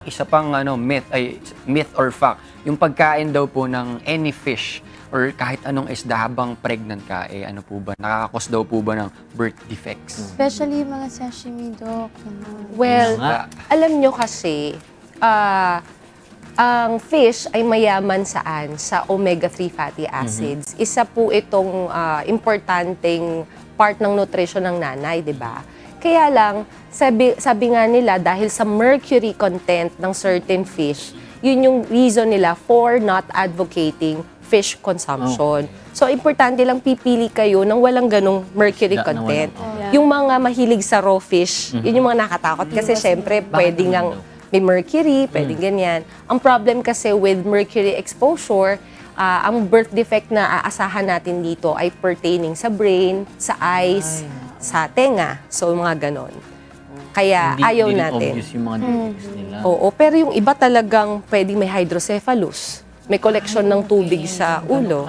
Isa pang ano myth ay myth or fact, yung pagkain daw po ng any fish or kahit anong isda habang pregnant ka eh ano po ba nakakakos daw po ba ng birth defects? Especially yung mga sashimi, Doc. Well, Nga. alam nyo kasi, ah, ang fish ay mayaman saan? Sa omega-3 fatty acids. Isa po itong ah, importanteng part ng nutrition ng nanay, di ba? Kaya lang, sabi, sabi nga nila, dahil sa mercury content ng certain fish, yun yung reason nila for not advocating fish consumption. So, importante lang pipili kayo ng walang ganong mercury Na- na walang- content. Yeah. Yung mga mahilig sa raw fish, yun yung mga nakatakot. Kasi syempre, pwede ngang may mercury, pwede ganyan. Ang problem kasi with mercury exposure, ah, ang birth defect na aasahan natin dito ay pertaining sa brain, sa eyes, sa tenga. So, mga ganon. Kaya Hindi- ayaw hindi rin natin. obvious yung mga defects nila. Oo, pero yung iba talagang pwedeng may hydrocephalus. May collection ng tubig sa ulo.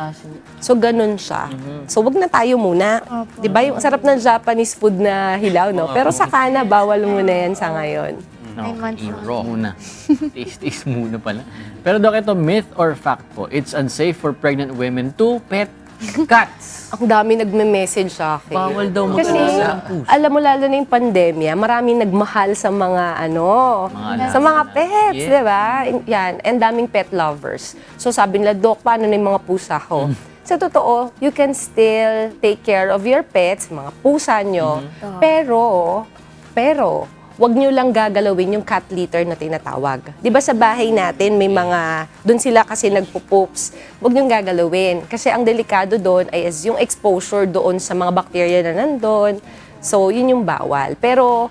So, ganun siya. So, wag na tayo muna. Di ba? Yung sarap ng Japanese food na hilaw, no? Pero sa kana, bawal muna yan sa ngayon. I- old. raw muna. Taste-taste muna pala. Pero Dok, ito myth or fact po, it's unsafe for pregnant women to pet cats. Ang dami nagme-message sa akin. Bawal daw Kasi, alam mo, lalo na yung pandemya, maraming nagmahal sa mga, ano, Mga sa mga pets, Yeah. di ba? Yan, and daming pet lovers. So sabi nila, Dok, paano na yung mga pusa ko? Mm. Sa totoo, you can still take care of your pets, mga pusa nyo, Mm-hmm. pero, pero, wag nyo lang gagalawin yung cat litter na tinatawag. Di ba sa bahay natin, may mga, doon sila kasi nagpupoops, wag nyo gagalawin. Kasi ang delikado doon ay is yung exposure doon sa mga bacteria na nandun. So, yun yung bawal. Pero,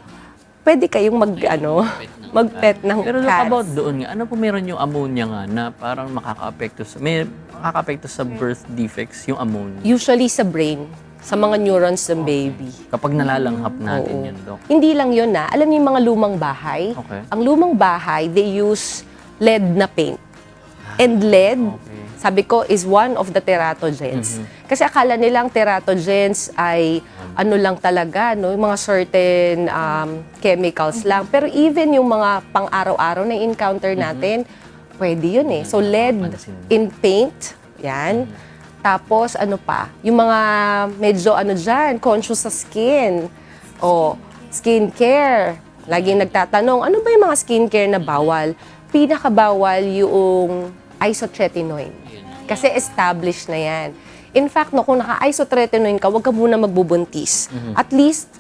pwede kayong mag, ano, mag-pet ng Pero look cats. about doon nga, ano po meron yung ammonia nga na parang makaka-apekto sa, may makaka-apekto sa birth defects yung ammonia. Usually sa brain, sa mga neurons ng baby. Kapag nalalanghap natin Oo. yun, Dok. Hindi lang yun na. Alam niyo yung mga lumang bahay? Okay. Ang lumang bahay, they use lead na paint. And lead, Okay. sabi ko, is one of the teratogens. Kasi akala nilang teratogens ay ano lang talaga, no? yung mga certain um, chemicals lang. Pero even yung mga pang-araw-araw na encounter natin, pwede yun eh. So lead Pansin. in paint, yan. Tapos ano pa, yung mga medyo ano dyan, conscious sa skin. O, skincare. Laging nagtatanong, ano ba yung mga skincare na bawal? Pinakabawal yung isotretinoin. Kasi established na yan. In fact, no, kung naka-isotretinoin ka, huwag ka muna magbubuntis. At least,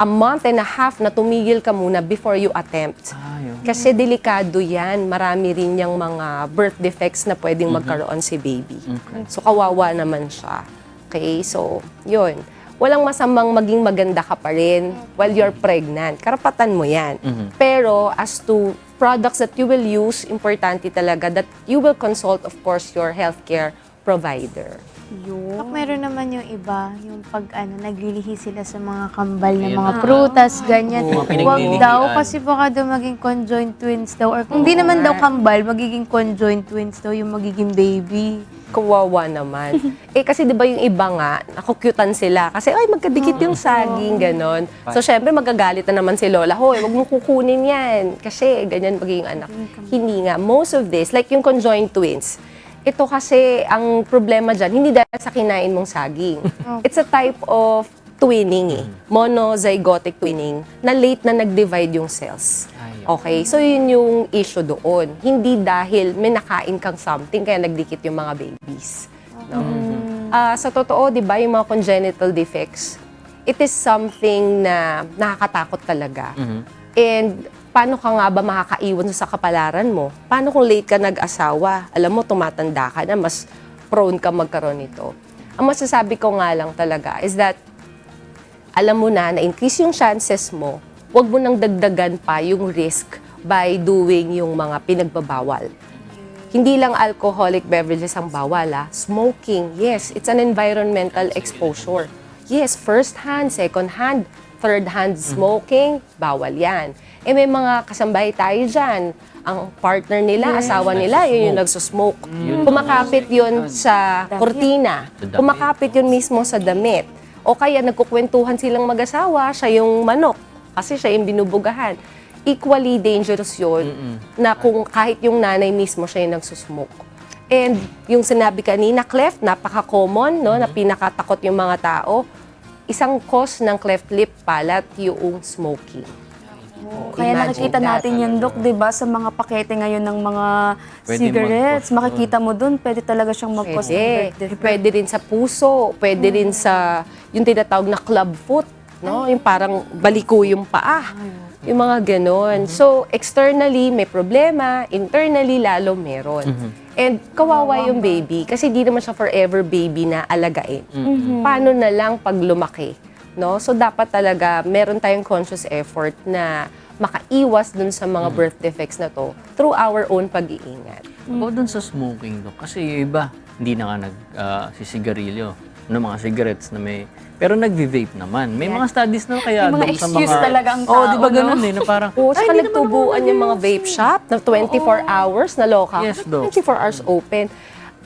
a month and a half na tumigil ka muna before you attempt. Ah, yun. Kasi delikado yan. Marami rin yung mga birth defects na pwedeng magkaroon si baby. So, kawawa naman siya. Okay? So, yun. Walang masamang maging maganda ka pa rin while you're pregnant. Karapatan mo yan. Pero as to products that you will use, importante talaga that you will consult, of course, your healthcare provider. Doc, meron naman yung iba, yung pag ano, naglilihi sila sa mga kambal ng Ayun mga na. prutas, ganyan. Oo, Huwag pinaglilihian. daw, kasi baka daw maging conjoined twins daw. Or kung di naman daw kambal, magiging conjoined twins daw yung magiging baby. Kawawa naman. eh kasi 'di ba yung iba nga, nakukyutan sila kasi ay magkadikit yung saging ganon. So syempre magagalit na naman si Lola, "Hoy, wag mo kukunin 'yan." Kasi ganyan magiging anak. Hindi nga most of this like yung conjoined twins. Ito kasi ang problema diyan, hindi dahil sa kinain mong saging. It's a type of twinning eh. Monozygotic twinning na late na nag-divide yung cells. Okay, so yun yung issue doon. Hindi dahil may nakain kang something kaya nagdikit yung mga babies. No? Ah, sa totoo, di ba, yung mga congenital defects, it is something na nakakatakot talaga. And paano ka nga ba makakaiwan sa kapalaran mo? Paano kung late ka nag-asawa? Alam mo, tumatanda ka na, mas prone ka magkaroon nito. Ang masasabi ko nga lang talaga is that alam mo na, na-increase yung chances mo, huwag mo nang dagdagan pa yung risk by doing yung mga pinagbabawal. Hindi lang alcoholic beverages ang bawal, ah. Smoking, yes, it's an environmental exposure. Yes, first hand, second hand, third hand smoking, bawal yan. Eh may mga kasambahay tayo dyan. Ang partner nila, asawa nila, yun yung nagsusmoke. Kumakapit yun sa kortina. Kumakapit yun mismo sa damit. O kaya nagkukwentuhan silang mag-asawa, siya yung manok. Kasi siya yung binubugahan. equally dangerous yun na kung kahit yung nanay mismo siya yung nagsusmoke. And yung sinabi kanina, cleft, napaka-common, no, na pinakatakot yung mga tao. Isang cause ng cleft lip palate yung smoking. Kaya Imagine nakikita that. natin yan, Dok, di ba, sa mga pakete ngayon ng mga Pwede cigarettes. Makikita mo dun, pwede talaga siyang mag-cause Pwede. Pwede rin sa puso, pwede rin sa yung tinatawag na club foot, no? Yung parang baliko yung paa. Yung mga ganon. So, externally may problema, internally lalo meron. And kawawa yung baby kasi di naman siya forever baby na alagain. Paano na lang pag lumaki? No? So, dapat talaga meron tayong conscious effort na makaiwas dun sa mga birth defects na to through our own pag-iingat. About dun sa smoking, Dok. Kasi yung iba, hindi na nga nag, ah, sisigarilyo. Ano, mga cigarettes na may... Pero nagvi-vape naman. May mga studies na kaya May mga Dok, sa excuse mga... talaga ang Oo, tao, di ba no? ganun eh, na parang... Oo, saka nagtubuan yung mga vape shop na 24 hours na loka. Yes, Doc. 24 hours open.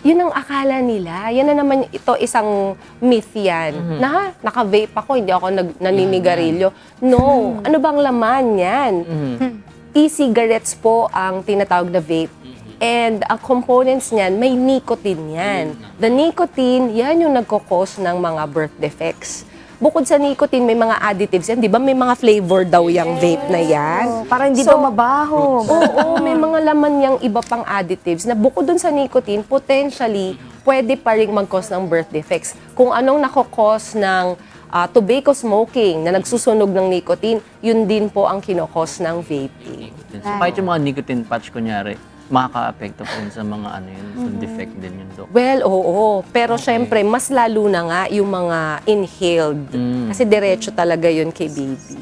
Yun ang akala nila. Yan na naman, ito isang myth yan. Mhm. Na, ha, naka-vape ako, hindi ako nag, naninigarilyo. No. Ano bang laman yan? Mhm. E-cigarettes po ang tinatawag na vape. And ang components niyan, may nicotine yan. The nicotine, yan yung nagkakos ng mga birth defects. Bukod sa nicotine, may mga additives yan. Di ba may mga flavor daw yung vape na yan? Oh, para hindi So, daw mabaho. Oo, may mga laman yung iba pang additives na bukod dun sa nicotine, potentially, pwede pa rin mag-cause ng birth defects. Kung anong nakokos ng ah, tobacco smoking na nagsusunog ng nicotine, yun din po ang kinokos ng vaping. So, kahit yung mga nicotine patch, kunyari, makaka-apekto pa rin sa mga ano yun, sa defect din yun, Dok. Well, oo. Pero syempre, mas lalo na nga yung mga inhaled. Kasi diretso talaga yun kay baby.